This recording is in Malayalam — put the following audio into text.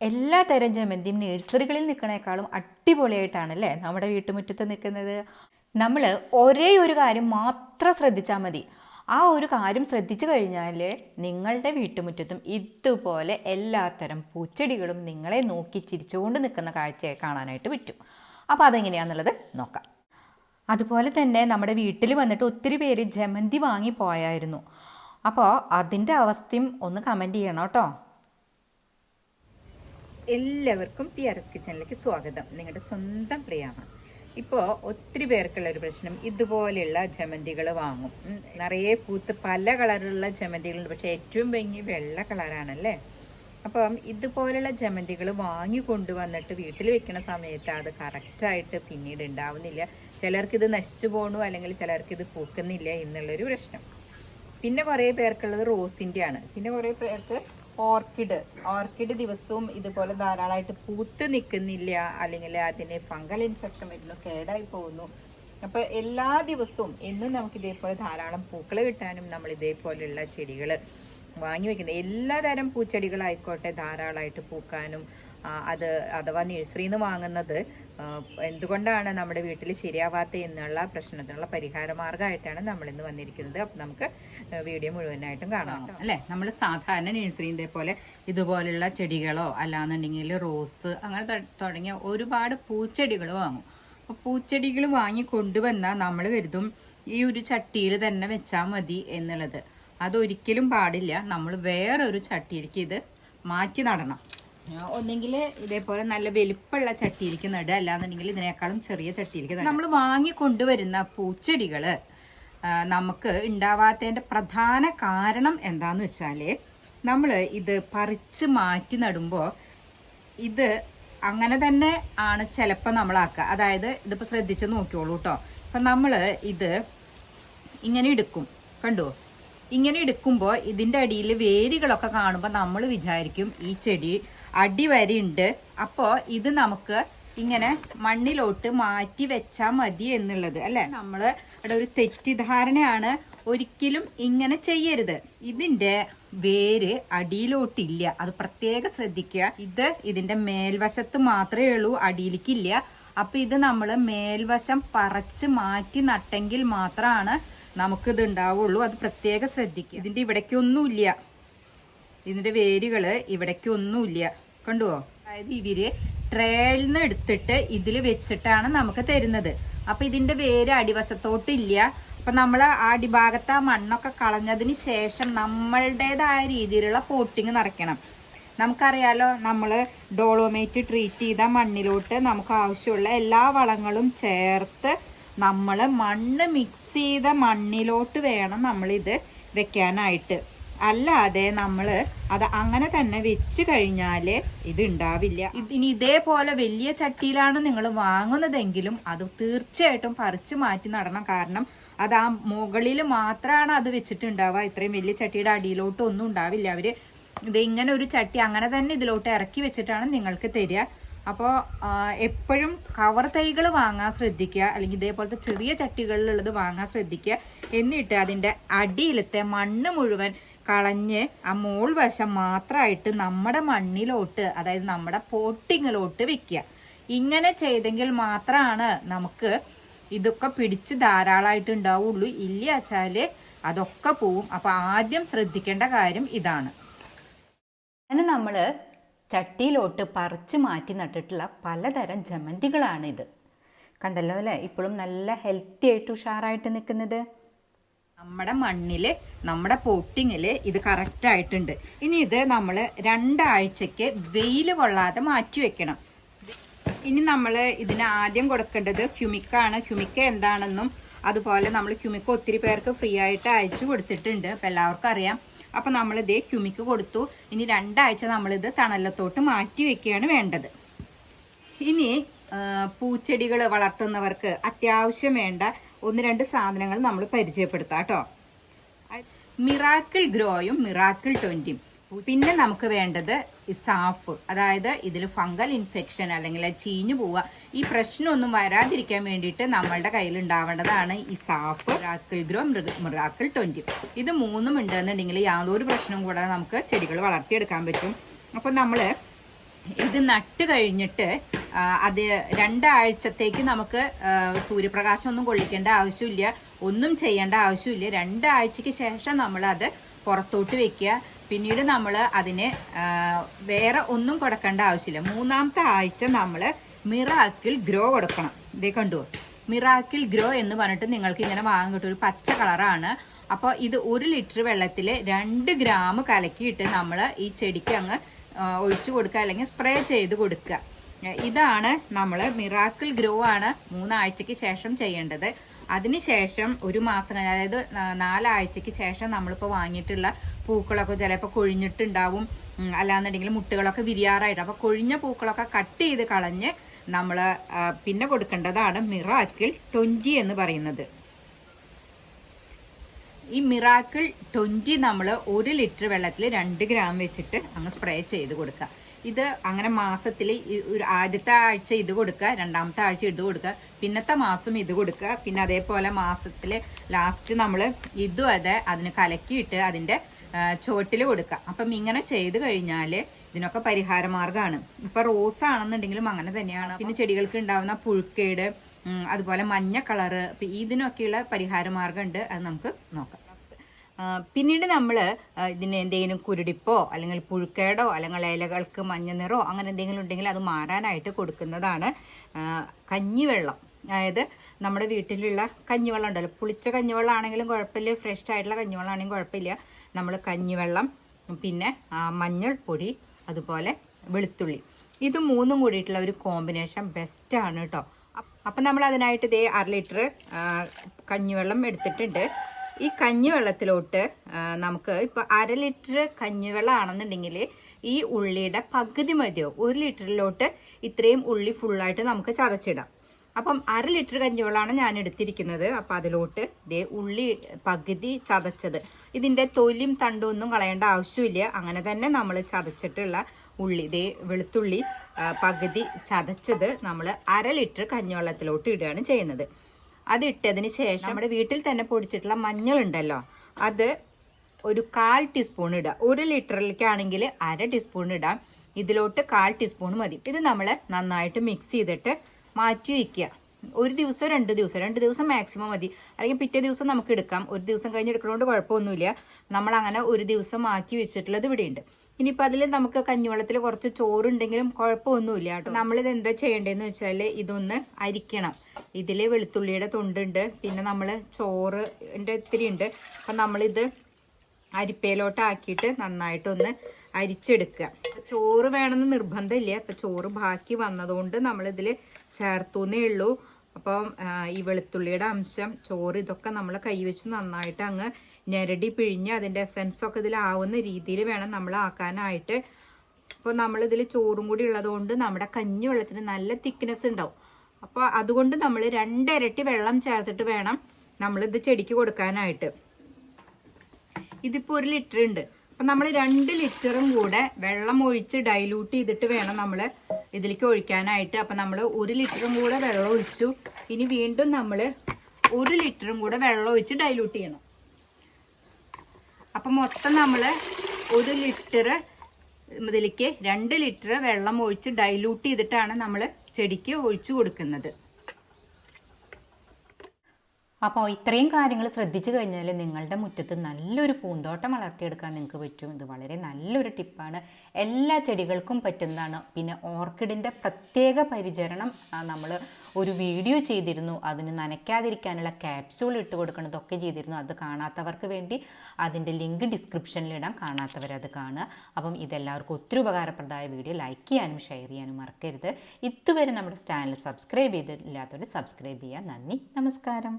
എല്ലാ തരം ജമന്തിയും നഴ്സറികളിൽ നിൽക്കണേക്കാളും അടിപൊളിയായിട്ടാണല്ലേ നമ്മുടെ വീട്ടുമുറ്റത്ത് നിൽക്കുന്നത്? നമ്മൾ ഒരേ ഒരു കാര്യം മാത്രം ശ്രദ്ധിച്ചാൽ മതി. ആ ഒരു കാര്യം ശ്രദ്ധിച്ചു കഴിഞ്ഞാൽ നിങ്ങളുടെ വീട്ടുമുറ്റത്തും ഇതുപോലെ എല്ലാത്തരം പൂച്ചെടികളും നിങ്ങളെ നോക്കി ചിരിച്ചുകൊണ്ട് നിൽക്കുന്ന കാഴ്ചയെ കാണാനായിട്ട് പറ്റും. അപ്പോൾ അതെങ്ങനെയാണെന്നുള്ളത് നോക്കാം. അതുപോലെ തന്നെ നമ്മുടെ വീട്ടിൽ വന്നിട്ട് ഒത്തിരി പേര് ജമന്തി വാങ്ങി പോയായിരുന്നു. അപ്പോൾ അതിന്റെ അവസ്ഥയും ഒന്ന് കമന്റ് ചെയ്യണം കേട്ടോ. എല്ലാവർക്കും പി ആർ എസ് കിച്ചണിലേക്ക് സ്വാഗതം. നിങ്ങളുടെ സ്വന്തം പ്രിയാണ് ഇപ്പോൾ ഒത്തിരി പേർക്കുള്ള ഒരു പ്രശ്നം ഇതുപോലെയുള്ള ജമന്തികൾ വാങ്ങും. നിറയെ പൂത്ത് പല കളറിലുള്ള ജമന്തികളുണ്ട്. പക്ഷേ ഏറ്റവും ഭംഗി വെള്ള കളറാണല്ലേ? അപ്പം ഇതുപോലെയുള്ള ജമന്തികൾ വാങ്ങി കൊണ്ടുവന്നിട്ട് വീട്ടിൽ വെക്കുന്ന സമയത്ത് അത് കറക്റ്റായിട്ട് പിന്നീട് ഉണ്ടാവുന്നില്ല ചിലർക്ക് ഇത് നശിച്ചു പോകണു അല്ലെങ്കിൽ ചിലർക്ക് ഇത് പൂക്കുന്നില്ല എന്നുള്ളൊരു പ്രശ്നം. പിന്നെ കുറേ പേർക്കുള്ളത് റോസിന്റെ ആണ് പിന്നെ കുറേ പേർക്ക് ഓർക്കിഡ്. ഓർക്കിഡ് ദിവസവും ഇതുപോലെ ധാരാളമായിട്ട് പൂത്ത് നിൽക്കുന്നില്ല. അല്ലെങ്കിൽ അതിന് ഫംഗൽ ഇൻഫെക്ഷൻ വരുന്നു കേടായി പോകുന്നു. അപ്പോൾ എല്ലാ ദിവസവും എന്നും നമുക്ക് ഇതേപോലെ ധാരാളം പൂക്കൾ കിട്ടാനും നമ്മൾ ഇതേപോലെയുള്ള ചെടികൾ വാങ്ങി വെക്കുന്നത് എല്ലാ തരം പൂച്ചെടികളായിക്കോട്ടെ ധാരാളമായിട്ട് പൂക്കാനും അത് അഥവാ നഴ്സറിയിൽ നിന്ന് വാങ്ങുന്നത് എന്തുകൊണ്ടാണ് നമ്മുടെ വീട്ടിൽ ശരിയാവാത്ത എന്നുള്ള പ്രശ്നത്തിനുള്ള പരിഹാര മാർഗമായിട്ടാണ് നമ്മൾ ഇന്ന് വന്നിരിക്കുന്നത്. അപ്പം നമുക്ക് വീഡിയോ മുഴുവനായിട്ടും കാണാം. അല്ലേ? നമ്മൾ സാധാരണ നഴ്സറിയിൽ പോലെ ഇതുപോലുള്ള ചെടികളോ അല്ലാന്നുണ്ടെങ്കിൽ റോസ് അങ്ങനെ തുടങ്ങിയ ഒരുപാട് പൂച്ചെടികൾ വാങ്ങും. അപ്പോൾ പൂച്ചെടികൾ വാങ്ങി കൊണ്ടുവന്നാൽ നമ്മൾ കരുതും ഈ ഒരു ചട്ടിയിൽ തന്നെ വെച്ചാൽ മതി എന്നുള്ളത്. അതൊരിക്കലും പാടില്ല. നമ്മൾ വേറൊരു ചട്ടിയിലേക്ക് ഇത് മാറ്റി നടണം. ഒന്നെങ്കിൽ ഇതേപോലെ നല്ല വലിപ്പമുള്ള ചട്ടിയിലേക്ക് നടുക. അല്ലാന്നുണ്ടെങ്കിൽ ഇതിനേക്കാളും ചെറിയ ചട്ടിയിലേക്ക് നമ്മൾ വാങ്ങി കൊണ്ടുവരുന്ന പൂച്ചെടികൾ നമുക്ക് ഉണ്ടാവാത്തതിന്റെ പ്രധാന കാരണം എന്താന്ന് വെച്ചാൽ നമ്മൾ ഇത് പറിച്ച് മാറ്റി നടുമ്പോൾ ഇത് അങ്ങനെ തന്നെ ആണ് ചിലപ്പോൾ നമ്മളാക്കുക. അതായത് ഇതിപ്പോൾ ശ്രദ്ധിച്ച് നോക്കിയോളൂ കേട്ടോ അപ്പം നമ്മൾ ഇത് ഇങ്ങനെ എടുക്കും. കണ്ടോ? ഇങ്ങനെ എടുക്കുമ്പോൾ ഇതിന്റെ അടിയിൽ വേരുകളൊക്കെ കാണുമ്പോൾ നമ്മൾ വിചാരിക്കും ഈ ചെടി അടി വരെയുണ്ട് അപ്പോൾ ഇത് നമുക്ക് ഇങ്ങനെ മണ്ണിലോട്ട് മാറ്റി വെച്ചാൽ മതി എന്നുള്ളത് അല്ലേ? നമ്മൾ ഇവിടെ ഒരു തെറ്റിദ്ധാരണയാണ് ഒരിക്കലും ഇങ്ങനെ ചെയ്യരുത്. ഇതിന്റെ വേര് അടിയിലോട്ടില്ല. അത് പ്രത്യേകം ശ്രദ്ധിക്കുക. ഇത് ഇതിന്റെ മേൽവശത്ത് മാത്രമേ ഉള്ളൂ അടിയിലേക്കില്ല. അപ്പം ഇത് നമ്മൾ മേൽവശം പറച്ച് മാറ്റി നട്ടെങ്കിൽ മാത്രമാണ് നമുക്കിത് ഉണ്ടാവുള്ളൂ. അത് പ്രത്യേകം ശ്രദ്ധിക്കുക. ഇതിന്റെ ഇവിടേക്കൊന്നുമില്ല ഇതിന്റെ വേരുകൾ ഇവിടേക്കൊന്നുമില്ല കണ്ടുവോ? അതായത് ഇവർ ട്രേയിൽ നിന്ന് എടുത്തിട്ട് ഇതിൽ വെച്ചിട്ടാണ് നമുക്ക് തരുന്നത്. അപ്പൊ ഇതിന്റെ വേര് അടിവശത്തോട്ടില്ല. അപ്പൊ നമ്മൾ ആ അടിഭാഗത്ത് ആ മണ്ണൊക്കെ കളഞ്ഞതിന് ശേഷം നമ്മളുടേതായ രീതിയിലുള്ള പോട്ടിങ് നിറയ്ക്കണം നമുക്കറിയാലോ നമ്മൾ ഡോളോമേറ്റ് ട്രീറ്റ് ചെയ്ത മണ്ണിലോട്ട് നമുക്ക് ആവശ്യമുള്ള എല്ലാ വളങ്ങളും ചേർത്ത് നമ്മൾ മണ്ണ് മിക്സ് ചെയ്ത മണ്ണിലോട്ട് വേണം നമ്മളിത് വെക്കാനായിട്ട്. അല്ലാതെ നമ്മൾ അത് അങ്ങനെ തന്നെ വെച്ച് കഴിഞ്ഞാൽ ഇത് ഉണ്ടാവില്ല ഇനി ഇതേപോലെ വലിയ ചട്ടിയിലാണ് നിങ്ങൾ വാങ്ങുന്നതെങ്കിലും അത് തീർച്ചയായിട്ടും പറിച്ച് മാറ്റി നടണം. കാരണം അത് ആ മുകളിൽ മാത്രമാണ് അത് വെച്ചിട്ടുണ്ടാവുക. ഇത്രയും വലിയ ചട്ടിയുടെ അടിയിലോട്ട് ഒന്നും ഉണ്ടാവില്ല. അവർ ഇത് ഇങ്ങനെ ഒരു ചട്ടി അങ്ങനെ തന്നെ ഇതിലോട്ട് ഇറക്കി വെച്ചിട്ടാണ് നിങ്ങൾക്ക് തരിക. അപ്പോൾ എപ്പോഴും കവർ തൈകൾ വാങ്ങാൻ ശ്രദ്ധിക്കുക. അല്ലെങ്കിൽ ഇതേപോലത്തെ ചെറിയ ചട്ടികളിലുള്ളത് വാങ്ങാൻ ശ്രദ്ധിക്കുക. എന്നിട്ട് അതിന്റെ അടിയിലത്തെ മണ്ണ് മുഴുവൻ കളഞ്ഞ് ആ മോൾ വശം മാത്രമായിട്ട് നമ്മുടെ മണ്ണിലോട്ട് അതായത് നമ്മുടെ പോട്ടിങ്ങിലോട്ട് വെക്കുക ഇങ്ങനെ ചെയ്തെങ്കിൽ മാത്രമാണ് നമുക്ക് ഇതൊക്കെ പിടിച്ച് ധാരാളമായിട്ട് ഉണ്ടാവുള്ളൂ ഇല്ല വെച്ചാൽ അതൊക്കെ പോവും. അപ്പോൾ ആദ്യം ശ്രദ്ധിക്കേണ്ട കാര്യം ഇതാണ്. അങ്ങനെ നമ്മൾ ചട്ടിയിലോട്ട് പറിച്ച് മാറ്റി നട്ടിട്ടുള്ള പലതരം ജമന്തികളാണിത്. കണ്ടല്ലോ അല്ലേ? ഇപ്പോഴും നല്ല ഹെൽത്തി ആയിട്ട് ഉഷാറായിട്ട് നിൽക്കുന്നത് നമ്മുടെ മണ്ണിൽ നമ്മുടെ പോട്ടിങ്ങിൽ ഇത് കറക്റ്റ് ആയിട്ടുണ്ട്. ഇനി ഇത് നമ്മൾ രണ്ടാഴ്ചക്ക് വെയിൽ കൊള്ളാതെ മാറ്റി വെക്കണം. ഇനി നമ്മൾ ഇതിന് ആദ്യം കൊടുക്കേണ്ടത് ഹ്യുമിക്കാണ്. ഹ്യുമിക്ക എന്താണെന്നും അതുപോലെ നമ്മൾ ഹ്യുമിക്ക ഒത്തിരി പേർക്ക് ഫ്രീ ആയിട്ട് അയച്ചു കൊടുത്തിട്ടുണ്ട്. അപ്പോൾ എല്ലാവർക്കും അറിയാം. അപ്പോൾ നമ്മൾ ഇതേ ഹ്യുമിക്ക് കൊടുത്തു. ഇനി രണ്ടാഴ്ച നമ്മളിത് തണലത്തോട്ട് മാറ്റി വെക്കുകയാണ് വേണ്ടത്. ഇനി പൂച്ചെടികൾ വളർത്തുന്നവർക്ക് അത്യാവശ്യം വേണ്ട ഒന്ന് രണ്ട് സാധനങ്ങൾ നമ്മൾ പരിചയപ്പെടുത്താം കേട്ടോ. മിറാക്കിൾ ഗ്രോയും മിറാക്കിൾ ട്വന്റിയും പിന്നെ നമുക്ക് വേണ്ടത് സാഫ് അതായത് ഇതിൽ ഫംഗൽ ഇൻഫെക്ഷൻ അല്ലെങ്കിൽ ചീഞ്ഞു പോവുക. ഈ പ്രശ്നമൊന്നും വരാതിരിക്കാൻ വേണ്ടിയിട്ട് നമ്മളുടെ കയ്യിൽ ഉണ്ടാവേണ്ടതാണ് ഈ Saaf miracle grow miracle twenty ഇത് മൂന്നും ഉണ്ടെന്നുണ്ടെങ്കിൽ യാതൊരു പ്രശ്നവും കൂടാതെ നമുക്ക് ചെടികൾ വളർത്തിയെടുക്കാൻ പറ്റും. അപ്പം നമ്മൾ ഇത് നട്ട് കഴിഞ്ഞിട്ട് അത് രണ്ടാഴ്ചത്തേക്ക് നമുക്ക് സൂര്യപ്രകാശം ഒന്നും കൊള്ളിക്കേണ്ട ആവശ്യമില്ല. ഒന്നും ചെയ്യേണ്ട ആവശ്യമില്ല. രണ്ടാഴ്ചക്ക് ശേഷം നമ്മൾ അത് പുറത്തോട്ട് വെക്കുക. പിന്നീട് നമ്മൾ അതിന് വേറെ ഒന്നും കൊടുക്കേണ്ട ആവശ്യമില്ല. മൂന്നാമത്തെ ആഴ്ച നമ്മൾ മിറാക്കിൾ ഗ്രോ കൊടുക്കണം. ഇതേ കണ്ടുവോ മിറാക്കിൾ ഗ്രോ എന്ന് പറഞ്ഞിട്ട് നിങ്ങൾക്ക് ഇങ്ങനെ വാങ്ങാൻ കിട്ടും. ഒരു പച്ച കളറാണ്. അപ്പോൾ ഇത് ഒരു ലിറ്റർ വെള്ളത്തിൽ രണ്ട് ഗ്രാം കലക്കിയിട്ട് നമ്മൾ ഈ ചെടിക്ക് അങ്ങ് ഒഴിച്ചു കൊടുക്കുക അല്ലെങ്കിൽ സ്പ്രേ ചെയ്ത് കൊടുക്കുക. ഇതാണ് നമ്മൾ മിറാക്കിൾ ഗ്രോ ആണ് മൂന്നാഴ്ചയ്ക്ക് ശേഷം ചെയ്യേണ്ടത്. അതിനുശേഷം ഒരു മാസം അതായത് നാലാഴ്ചയ്ക്ക് ശേഷം നമ്മളിപ്പോൾ വാങ്ങിയിട്ടുള്ള പൂക്കളൊക്കെ ചിലപ്പോൾ കൊഴിഞ്ഞിട്ടുണ്ടാവും. അല്ലാന്നുണ്ടെങ്കിൽ മുട്ടുകളൊക്കെ വിരിയാറായിട്ട്. അപ്പോൾ കൊഴിഞ്ഞ പൂക്കളൊക്കെ കട്ട് ചെയ്ത് കളഞ്ഞ് നമ്മൾ പിന്നെ കൊടുക്കേണ്ടതാണ് മിറാക്കിൾ ട്വന്റി എന്ന് പറയുന്നത്. ഈ മിറാക്കിൾ ട്വന്റി നമ്മൾ ഒരു ലിറ്റർ വെള്ളത്തിൽ രണ്ട് ഗ്രാം വെച്ചിട്ട് അങ്ങ് സ്പ്രേ ചെയ്ത് കൊടുക്കുക. ഇത് അങ്ങനെ മാസത്തിൽ ഒരു ആദ്യത്തെ ആഴ്ച ഇത് കൊടുക്കുക രണ്ടാമത്തെ ആഴ്ച ഇത് കൊടുക്കുക പിന്നത്തെ മാസം ഇത് കൊടുക്കുക പിന്നെ അതേപോലെ മാസത്തിൽ ലാസ്റ്റ് നമ്മൾ ഇതും അതെ അതിന് കലക്കിയിട്ട് അതിന്റെ ചോട്ടിൽ കൊടുക്കുക. അപ്പം ഇങ്ങനെ ചെയ്ത് കഴിഞ്ഞാൽ ഇതിനൊക്കെ പരിഹാര മാർഗമാണ് ഇപ്പം റോസ് ആണെന്നുണ്ടെങ്കിലും അങ്ങനെ തന്നെയാണ്. പിന്നെ ചെടികൾക്ക് ഉണ്ടാകുന്ന പുഴുക്കേട് അതുപോലെ മഞ്ഞ കളറ് ഇതിനൊക്കെയുള്ള പരിഹാര മാർഗമുണ്ട് അത് നമുക്ക് നോക്കാം. പിന്നീട് നമ്മൾ ഇതിന് എന്തെങ്കിലും കുരുടിപ്പോ അല്ലെങ്കിൽ പുഴുക്കേടോ അല്ലെങ്കിൽ ഇലകൾക്ക് മഞ്ഞ നിറോ അങ്ങനെ എന്തെങ്കിലും ഉണ്ടെങ്കിൽ അത് മാറാനായിട്ട് കൊടുക്കുന്നതാണ് കഞ്ഞിവെള്ളം. അതായത് നമ്മുടെ വീട്ടിലുള്ള കഞ്ഞിവെള്ളം ഉണ്ടല്ലോ പുളിച്ച കഞ്ഞിവെള്ളം ആണെങ്കിലും കുഴപ്പമില്ല ഫ്രഷ് ആയിട്ടുള്ള കഞ്ഞിവെള്ളം ആണെങ്കിലും കുഴപ്പമില്ല. നമ്മൾ കഞ്ഞിവെള്ളം പിന്നെ മഞ്ഞൾപ്പൊടി അതുപോലെ വെളുത്തുള്ളി. ഇത് മൂന്നും കൂടിയിട്ടുള്ള ഒരു കോമ്പിനേഷൻ ബെസ്റ്റാണ് കേട്ടോ. അപ്പം നമ്മൾ അതിനായിട്ട് ഇതേ അര ലിറ്റർ കഞ്ഞിവെള്ളം എടുത്തിട്ടുണ്ട്. ഈ കഞ്ഞിവെള്ളത്തിലോട്ട് നമുക്ക് ഇപ്പോൾ അര ലിറ്റർ കഞ്ഞിവെള്ളം ആണെന്നുണ്ടെങ്കിൽ ഈ ഉള്ളിയുടെ പകുതി മതിയോ? ഒരു ലിറ്ററിലോട്ട് ഇത്രയും ഉള്ളി ഫുള്ളായിട്ട് നമുക്ക് ചതച്ചിടാം. അപ്പം അര ലിറ്റർ കഞ്ഞിവെള്ളമാണ് ഞാൻ എടുത്തിരിക്കുന്നത്. അപ്പം അതിലോട്ട് ഇതേ ഉള്ളി പകുതി ചതച്ചത്. ഇതിന്റെ തൊലിയും തണ്ടും ഒന്നും കളയേണ്ട ആവശ്യമില്ല. അങ്ങനെ തന്നെ നമ്മൾ ചതച്ചിട്ടുള്ള ഉള്ളി ദേ വെളുത്തുള്ളി പകുതി ചതച്ചത് നമ്മൾ അര ലിറ്റർ കഞ്ഞിവെള്ളത്തിലോട്ട് ഇടുകയാണ് ചെയ്യുന്നത്. അത് ഇട്ടതിന് ശേഷം നമ്മുടെ വീട്ടിൽ തന്നെ പൊടിച്ചിട്ടുള്ള മഞ്ഞളുണ്ടല്ലോ അത് ഒരു കാൽ ടീസ്പൂൺ ഇടുക ഒരു ലിറ്ററിലേക്കാണെങ്കിൽ അര ടീസ്പൂൺ ഇടാം. ഇതിലോട്ട് കാൽ ടീസ്പൂൺ മതി. ഇത് നമ്മൾ നന്നായിട്ട് മിക്സ് ചെയ്തിട്ട് മാറ്റി വയ്ക്കുക. ഒരു ദിവസം രണ്ട് ദിവസം രണ്ട് ദിവസം മാക്സിമം മതി. അല്ലെങ്കിൽ പിറ്റേ ദിവസം നമുക്ക് എടുക്കാം. ഒരു ദിവസം കഴിഞ്ഞ് എടുക്കുന്നതുകൊണ്ട് കുഴപ്പമൊന്നുമില്ല. നമ്മൾ അങ്ങനെ ഒരു ദിവസം ആക്കി വെച്ചിട്ടുള്ളത് ഇവിടെയുണ്ട്. ഇനിയിപ്പോൾ അതിൽ നമുക്ക് കഞ്ഞിവെള്ളത്തിൽ കുറച്ച് ചോറുണ്ടെങ്കിലും കുഴപ്പമൊന്നുമില്ല കേട്ടോ. നമ്മളിത് എന്താ ചെയ്യേണ്ടതെന്ന് വെച്ചാൽ ഇതൊന്ന് അരിക്കണം. ഇതിൽ വെളുത്തുള്ളിയുടെ തൊണ്ടുണ്ട്. പിന്നെ നമ്മൾ ചോറിന്റെ ഇത്തിരി ഉണ്ട്. അപ്പം നമ്മളിത് അരിപ്പയിലോട്ടാക്കിയിട്ട് നന്നായിട്ടൊന്ന് അരിച്ചെടുക്കുക. ചോറ് വേണമെന്ന് നിർബന്ധമില്ല. അപ്പം ചോറ് ബാക്കി വന്നതുകൊണ്ട് നമ്മളിതിൽ ചേർത്തുന്നേ ഉള്ളൂ. അപ്പം ഈ വെളുത്തുള്ളിയുടെ അംശം ചോറ് ഇതൊക്കെ നമ്മൾ കൈവച്ച് നന്നായിട്ട് അങ്ങ് ഞെരടി പിഴിഞ്ഞ് അതിന്റെ എസൻസൊക്കെ ഇതിലാവുന്ന രീതിയിൽ വേണം നമ്മൾ ആക്കാനായിട്ട്. അപ്പോൾ നമ്മളിതിൽ ചോറും കൂടി ഉള്ളതുകൊണ്ട് നമ്മുടെ കഞ്ഞി വെള്ളത്തിന് നല്ല തിക്നെസ് ഉണ്ടാവും. അപ്പോൾ അതുകൊണ്ട് നമ്മൾ രണ്ടിരട്ടി വെള്ളം ചേർത്തിട്ട് വേണം നമ്മളിത് ചെടിക്ക് കൊടുക്കാനായിട്ട്. ഇതിപ്പോൾ ഒരു ലിറ്റർ ഉണ്ട്. അപ്പം നമ്മൾ രണ്ട് ലിറ്ററും കൂടെ വെള്ളം ഒഴിച്ച് ഡൈലൂട്ട് ചെയ്തിട്ട് വേണം നമ്മൾ ഇതിലേക്ക് ഒഴിക്കാനായിട്ട് അപ്പം നമ്മൾ ഒരു ലിറ്ററും കൂടെ വെള്ളം ഒഴിച്ചു. ഇനി വീണ്ടും നമ്മൾ ഒരു ലിറ്ററും കൂടെ വെള്ളം ഒഴിച്ച് ഡൈലൂട്ട് ചെയ്യണം. അപ്പം മൊത്തം നമ്മൾ ഒരു ലിറ്റർ ഇതിലേക്ക് രണ്ട് ലിറ്റർ വെള്ളം ഒഴിച്ച് ഡൈലൂട്ട് ചെയ്തിട്ടാണ് നമ്മൾ ചെടിക്ക് ഒഴിച്ചു കൊടുക്കുന്നത്. അപ്പോൾ ഇത്രയും കാര്യങ്ങൾ ശ്രദ്ധിച്ചു കഴിഞ്ഞാൽ നിങ്ങളുടെ മുറ്റത്ത് നല്ലൊരു പൂന്തോട്ടം വളർത്തിയെടുക്കാൻ നിങ്ങൾക്ക് പറ്റും. ഇത് വളരെ നല്ലൊരു ടിപ്പാണ്. എല്ലാ ചെടികൾക്കും പറ്റുന്നതാണ്. പിന്നെ ഓർക്കിഡിന്റെ പ്രത്യേക പരിചരണം നമ്മൾ ഒരു വീഡിയോ ചെയ്തിരുന്നു. അതിന് നനയ്ക്കാതിരിക്കാനുള്ള ക്യാപ്സ്യൂൾ ഇട്ട് കൊടുക്കുന്നതൊക്കെ ചെയ്തിരുന്നു. അത് കാണാത്തവർക്ക് വേണ്ടി അതിന്റെ ലിങ്ക് ഡിസ്ക്രിപ്ഷനിലിടാം കാണാത്തവരത് കാണുക. അപ്പം ഇതെല്ലാവർക്കും ഒത്തിരി ഉപകാരപ്രദമായ വീഡിയോ ലൈക്ക് ചെയ്യാനും ഷെയർ ചെയ്യാനും മറക്കരുത്. ഇതുവരെ നമ്മുടെ ചാനൽ സബ്സ്ക്രൈബ് ചെയ്തിട്ടില്ലാത്തവർ സബ്സ്ക്രൈബ് ചെയ്യുക. നന്ദി. നമസ്കാരം.